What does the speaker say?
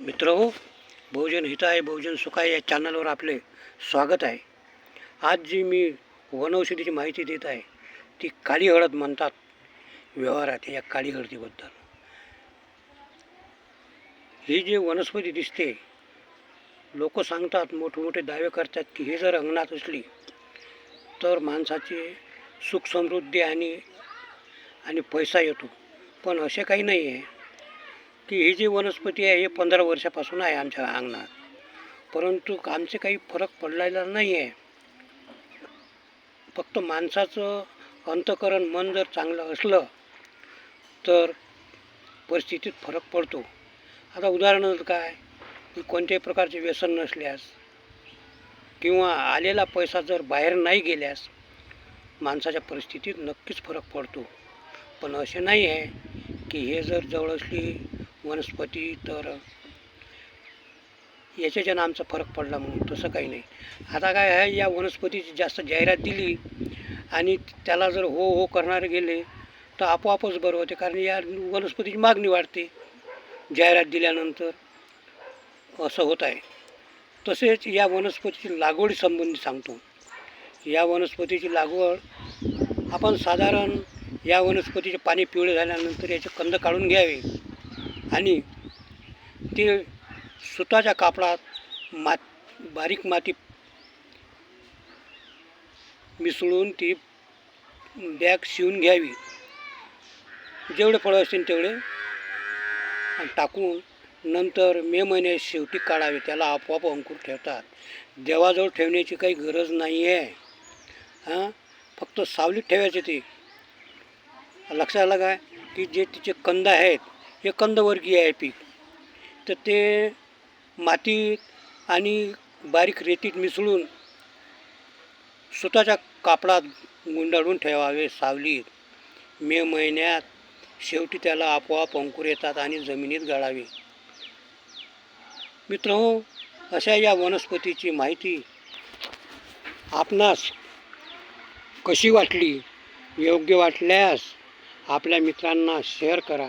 मित्र हो बहुजन हिताय बहुजन सुखाय या चॅनलवर आपले स्वागत आहे. आज जी मी वनौषधीची माहिती देत आहे ती काळी हळद म्हणतात. व्यवहारात या काळी हळदीबद्दल. ही जी वनस्पती दिसते लोक सांगतात मोठमोठे दावे करतात की हे जर अंगणात असली तर माणसाची सुख समृद्धी आणि आणि पैसा येतो. पण असे काही नाही आहे की ही जी वनस्पती आहे हे पंधरा वर्षापासून आहे आमच्या अंगणात. परंतु आमचे काही फरक पडलेला नाही आहे फक्त माणसाचं अंतकरण मन जर चांगलं असलं तर परिस्थितीत फरक पडतो. आता उदाहरणार्थ काय की कोणत्याही प्रकारचे व्यसन नसल्यास किंवा आलेला पैसा जर बाहेर नाही गेल्यास माणसाच्या परिस्थितीत नक्कीच फरक पडतो. पण असे नाही आहे की हे जर जवळ असली वनस्पती तर याच्याच्यानं आमचा फरक पडला म्हणून तसं काही नाही. आता काय आहे या वनस्पतीची जास्त जाहिरात दिली आणि त्याला जर हो हो करणारे गेले तर आपोआपच बरं होते. कारण या वनस्पतीची मागणी वाढते जाहिरात दिल्यानंतर. असं होत आहे. तसेच या वनस्पतीची लागवडी संबंधी सांगतो. या वनस्पतीची लागवड आपण साधारण या वनस्पतीचे पाणी पिवळे झाल्यानंतर याचे कंद काढून घ्यावे. आणि ते सुताच्या कापडात मात बारीक माती मिसळून ती बॅग शिवून घ्यावी. जेवढे फळं असतील तेवढे आणि टाकून नंतर मे महिन्यात शेवटी काढावे. त्याला आपोआप अंकुर ठेवतात. देवाजवळ ठेवण्याची काही गरज नाही आहे हां? फक्त सावलीत ठेवायचे ते. लक्षात आलं काय की जे तिचे कंद आहेत हे कंदवर्गीय आहे पीक. तर ते मातीत आणि बारीक रेतीत मिसळून स्वतःच्या कापडात गुंडाळून ठेवावे सावलीत मे महिन्यात शेवटी त्याला आपोआप अंकुर येतात आणि जमिनीत गाळावे. मित्र हो अशा या वनस्पतीची माहिती आपणास कशी वाटली योग्य वाटल्यास आपल्या मित्रांना शेअर करा.